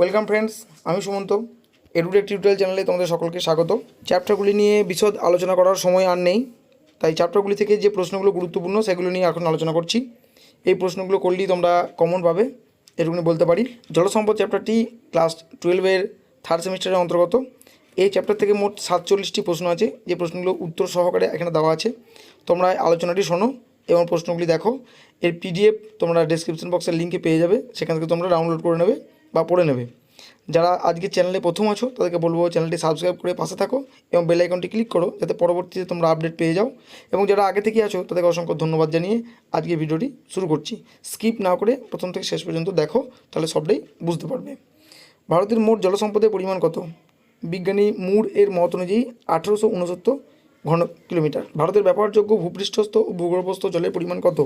Welcome friends আমি Sumanta. Edtech tutorial চ্যানেলে তোমাদের সকলকে স্বাগত। চ্যাপ্টারগুলি নিয়ে বিশদ আলোচনা করার সময় আর নেই। তাই চ্যাপ্টারগুলি থেকে যে প্রশ্নগুলো গুরুত্বপূর্ণ, সেগুলো নিয়ে এখন আলোচনা করছি। এই প্রশ্নগুলো করলেই তোমরা কমন পাবে। এটুকুনি বলতে পারি। জলসম্পদ চ্যাপ্টারটি ক্লাস টুয়েলভের থার্ড সেমিস্টারের অন্তর্গত। এই চ্যাপ্টার থেকে মোট সাতচল্লিশটি প্রশ্ন আছে। যে প্রশ্নগুলো উত্তর সহকারে এখানে দেওয়া আছে। তোমরা আলোচনাটি শোনো এবং প্রশ্নগুলি দেখো। এর পিডিএফ তোমরা ডেসক্রিপশন বক্সের লিঙ্কে পেয়ে যাবে। সেখান থেকে তোমরা ডাউনলোড করে নেবে। বা পড়ে নেবে। যারা আজকে চ্যানেলে প্রথম আছো, তাদেরকে বলব চ্যানেলটি সাবস্ক্রাইব করে পাশে থাকো এবং বেল আইকনটি ক্লিক করো, যাতে পরবর্তীতে তোমরা আপডেট পেয়ে যাও। এবং যারা আগে থেকে আছো, তাদেরকে অসংখ্য ধন্যবাদ জানিয়ে আজকে ভিডিওটি শুরু করছি। স্কিপ না করে প্রথম থেকে শেষ পর্যন্ত দেখো, তাহলে সবটাই বুঝতে পারবে। ভারতের মোট জলসম্পদের পরিমাণ কত? বিজ্ঞানী মুর এর মত অনুযায়ী আঠেরোশো উনসত্তর ঘন কিলোমিটার। ভারতের ব্যবহারযোগ্য ভূপৃষ্ঠস্থ ও ভূগর্ভস্থ জলের পরিমাণ কত?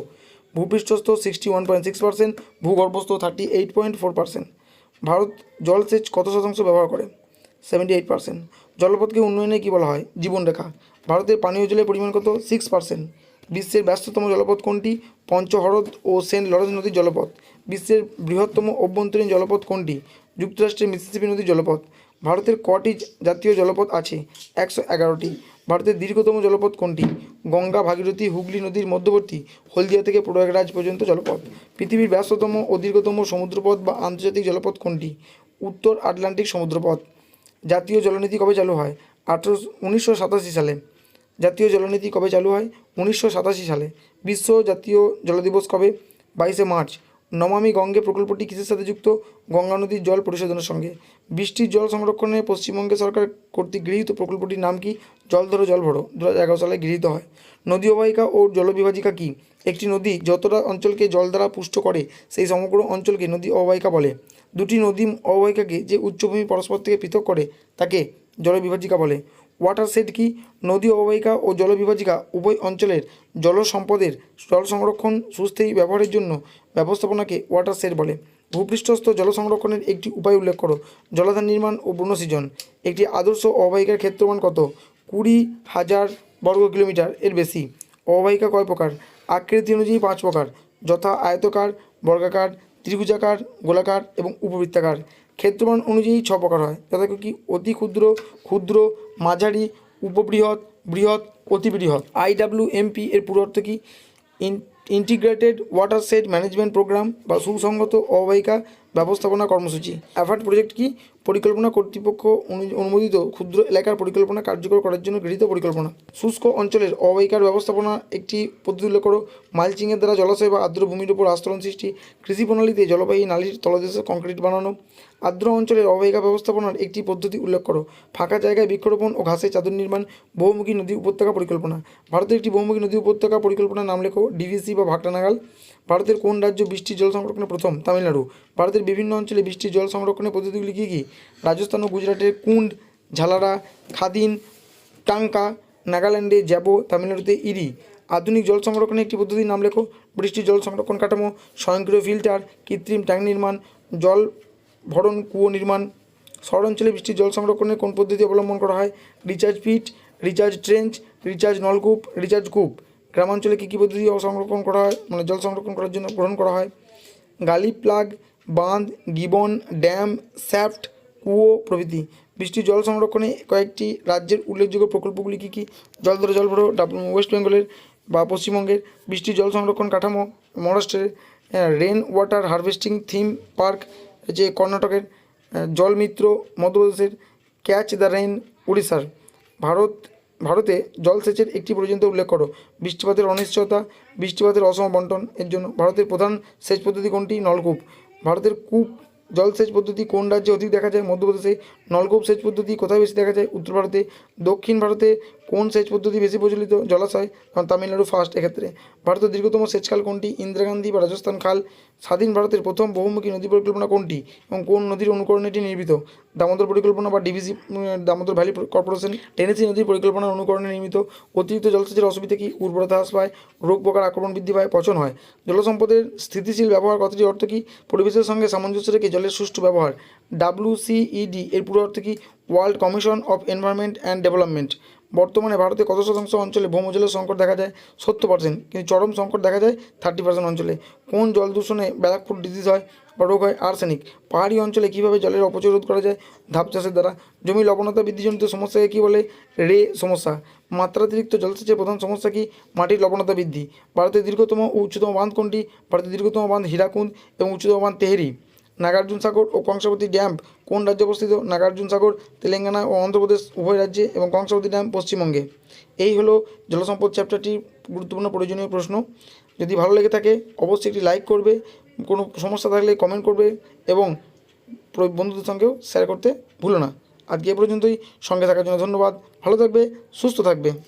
ভূপৃষ্ঠস্থ sixty one point six percent ভূগর্ভস্থ thirty eight point four percent Bharat জলসেচ কত শতাংশ ব্যবহার করে? সেভেন্টি এইট পার্সেন্ট জলপথকে উন্নয়নে কী বলা হয়? জীবনরেখা। ভারতের পানীয় জলের পরিমাণ কত? সিক্স পার্সেন্ট বিশ্বের ব্যস্ততম জলপথ কোনটি? পঞ্চহরদ ও সেন্ট লরেন্স নদীর জলপথ। বিশ্বের বৃহত্তম অভ্যন্তরীণ জলপথ কোনটি? যুক্তরাষ্ট্রের মিসিসিপি নদীর জলপথ। ভারতের কটি জাতীয় জলপথ আছে, একশো এগারোটি। ভারতের দীর্ঘতম জলপথ কোনটি? গঙ্গা, ভাগীরথী, হুগলি নদীর মধ্যবর্তী, হলদিয়া থেকে প্রয়াগরাজ পর্যন্ত জলপথ। পৃথিবীর ব্যস্ততম ও দীর্ঘতম সমুদ্রপথ বা আন্তর্জাতিক জলপথ কোনটি? উত্তর আটলান্টিক সমুদ্রপথ। জাতীয় জলনীতি কবে চালু হয়? আঠেরো উনিশশো সাতাশি সালে। জাতীয় জলনীতি কবে চালু হয়? উনিশশো সাতাশি সালে। বিশ্ব জাতীয় জল দিবস কবে? বাইশে মার্চ। নমামি গঙ্গে প্রকল্পটি কিসের সাথে যুক্ত? গঙ্গা নদীর জল পরিশোধনের সঙ্গে। বৃষ্টির জল সংরক্ষণে পশ্চিমবঙ্গ সরকার কর্তৃক গৃহীত প্রকল্পটির নাম কি? জল ধরো, জল ভরো দু হাজার এগারো সালে গৃহীত হয়। নদী অববাহিকা ও জলবিভাজিকা কি? একটি নদী যতটা অঞ্চলকে জল দ্বারা পুষ্ট করে, সেই সমগ্র অঞ্চলকে নদী অববাহিকা বলে। দুটি নদী অববাহিকাকে যে উচ্চভূমি পরস্পর থেকে পৃথক করে, তাকে জলবিভাজিকা বলে। ওয়াটার সেট কি? নদী অববাহিকা ও জলবিভাজিকা উভয় অঞ্চলের জল সম্পদের জল সংরক্ষণ সুস্থির ব্যবহারের জন্য ব্যবস্থাপনাকে ওয়াটার সেট বলে। ভূপৃষ্ঠস্থ জল সংরক্ষণের একটি উপায় উল্লেখ করো। জলাধার নির্মাণ ও বনসৃজন একটি আদর্শ অববাহিকার ক্ষেত্রমান কত? কুড়ি হাজার বর্গ কিলোমিটার এর বেশি। অববাহিকা কয় প্রকার? আকৃতি অনুযায়ী পাঁচ প্রকার। যথা আয়তকার, বর্গাকার, ত্রিভুজাকার, গোলাকার এবং উপবৃত্তাকার। ক্ষেত্রমান অনুযায়ী ছ প্রকার হয়। যথা কি অতি ক্ষুদ্র ক্ষুদ্র মাঝারি, উপবৃহৎ, বৃহৎ, অতিবৃহৎ। আইডাব্লিউএমপি এর পুরো অর্থ কি? Integrated water shed management programme বা সুসংগত অববাহিকা ব্যবস্থাপনা কর্মসূচি। অ্যাফার্ট প্রজেক্ট কি? পরিকল্পনা কর্তৃপক্ষ অনু- অনুমোদিত ক্ষুদ্র এলাকার পরিকল্পনা কার্যকর করার জন্য গৃহীত পরিকল্পনা। শুষ্ক অঞ্চলের অববাহিকার ব্যবস্থাপনা একটি পদ্ধতি উল্লেখ করো মালচিংয়ের দ্বারা জলাশয় বা আর্দ্র ভূমির উপর আস্তরণ সৃষ্টি, কৃষি প্রণালীতে জলবাহী নালীর তলদেশে কংক্রিট বানানো, আর্দ্র অঞ্চলের অববাহিকা ব্যবস্থাপনার একটি পদ্ধতি উল্লেখ করো। ফাঁকা জায়গায় বৃক্ষরোপণ ও ঘাসের চাদর নির্মাণ, বহুমুখী নদী উপত্যকা পরিকল্পনা। ভারতের একটি বহুমুখী নদী উপত্যকা পরিকল্পনার নাম লেখো ডিভিসি বা ভাগটানাগাল ভারতের কোন রাজ্য বৃষ্টির জল সংরক্ষণে প্রথম? তামিলনাড়ু। ভারতের বিভিন্ন অঞ্চলে বৃষ্টির জল সংরক্ষণের পদ্ধতিগুলি কী কী? রাজস্থান ও গুজরাটের কুন্ড, ঝালারা, খাদিন টাঙ্কা নাগাল্যান্ডে জ্যাবো, তামিলনাড়ুতে ইরি। আধুনিক জল সংরক্ষণের একটি পদ্ধতির নাম লেখো বৃষ্টির জল সংরক্ষণ কাঠামো, স্বয়ংক্রিয় ফিল্টার, কৃত্রিম ট্যাঙ্ক নির্মাণ, জল ভরণ কুয়ো নির্মাণ। শহর অঞ্চলে বৃষ্টির জল সংরক্ষণের কোন পদ্ধতি অবলম্বন করা হয়? Recharge pit recharge trench, recharge নলকূপ রিচার্জ কূপ। গ্রামাঞ্চলে কী কী পদ্ধতি সংরক্ষণ করা হয়? মানে জল সংরক্ষণ করার জন্য গ্রহণ করা হয়। গালি প্লাগ, বাঁধ, গিবন, ড্যাম স্যাফট কুয়ো প্রভৃতি। বৃষ্টির জল সংরক্ষণে কয়েকটি রাজ্যের উল্লেখযোগ্য প্রকল্পগুলি কী কী? জল ধরো জল ভরো ওয়েস্ট বেঙ্গলের বা পশ্চিমবঙ্গের বৃষ্টির জল সংরক্ষণ কাঠামো মহারাষ্ট্রের rain water harvesting theme park যে কর্ণাটকের আহ, জলমিত্র মধ্যপ্রদেশের ক্যাচ দ্য রেন উড়িষ্যার। ভারত ভারতে জলসেচের একটি পর্যন্ত উল্লেখ করো। বৃষ্টিপাতের অনিশ্চয়তা বৃষ্টিপাতের অসম বন্টন এর জন্য ভারতের প্রধান সেচ পদ্ধতি কোনটি? নলকূপ। ভারতের কূপ জলসেচ পদ্ধতি কোন রাজ্যে অধিক দেখা যায়? মধ্যপ্রদেশে নলকূপ সেচ পদ্ধতি কোথায় বেশি দেখা যায়? উত্তর ভারতে, দক্ষিণ ভারতে কোন সেচ পদ্ধতি বেশি প্রচলিত? জলাশয়, কারণ তামিলনাড়ু ফার্স্ট এক্ষেত্রে। ভারতের দীর্ঘতম সেচকাল কোনটি? ইন্দিরা গান্ধী বা রাজস্থান খাল? স্বাধীন ভারতের প্রথম বহুমুখী নদী পরিকল্পনা কোনটি? এবং কোন নদীর অনুকরণে এটি নির্মিত? দামোদর পরিকল্পনা বা DVC Damodar valley corporation, Tennessee নদীর পরিকল্পনার অনুকরণে নির্মিত। অতিরিক্ত জলসেচের অসুবিধা কি? উর্বরতা হ্রাস পায়, রোগ পোকার আক্রমণ বৃদ্ধি পায়, পচন হয়। জলসম্পদের স্থিতিশীল ব্যবহার কথাটির অর্থ কি? পরিবেশের সঙ্গে সামঞ্জস্য রেখে জলের সুষ্ঠু ব্যবহার। ডাব্লিউসিইডি এর পুরো অর্থ কি? World commission of environment and development বর্তমানে ভারতে কত শতাংশ অঞ্চলে ভৌমজলের সংকট দেখা যায়? সত্তর পার্সেন্ট কিন্তু চরম সংকট দেখা যায় থার্টি পার্সেন্ট অঞ্চলে। কোন জল দূষণে ব্যারাকপুর ডিজিজ হয় বা রোগ হয়? আর্সেনিক পাহাড়ি অঞ্চলে কীভাবে জলের অপচয় রোধ করা যায়? ধাপ চাষের দ্বারা। জমি লবণতা বৃদ্ধিজনিত সমস্যাকে কী বলে? রে সমস্যা। মাত্রাতিরিক্ত জলসেচের প্রধান সমস্যা কি? মাটির লবণতা বৃদ্ধি। ভারতের দীর্ঘতম ও উচ্চতম বাঁধ কোনটি? ভারতের দীর্ঘতম বাঁধ হীরাকুন্দ এবং উচ্চতম বাঁধ তেহরি। নাগার্জুন সাগর ও কংসাবতী ড্যাম কোন রাজ্যে অবস্থিত? নাগার্জুন সাগর, তেলেঙ্গানা ও অন্ধ্রপ্রদেশ উভয় রাজ্যে এবং কংসাবতী ড্যাম পশ্চিমবঙ্গে। এই হলো জলসম্পদ চ্যাপ্টারটির গুরুত্বপূর্ণ প্রয়োজনীয় প্রশ্ন। যদি ভালো লেগে থাকে, অবশ্যই একটি লাইক করবে, কোনো সমস্যা থাকলে কমেন্ট করবে এবং বন্ধুদের সঙ্গেও শেয়ার করতে ভুলো না। আজকে এ পর্যন্তই, সঙ্গে থাকার জন্য ধন্যবাদ। ভালো থাকবে, সুস্থ থাকবে।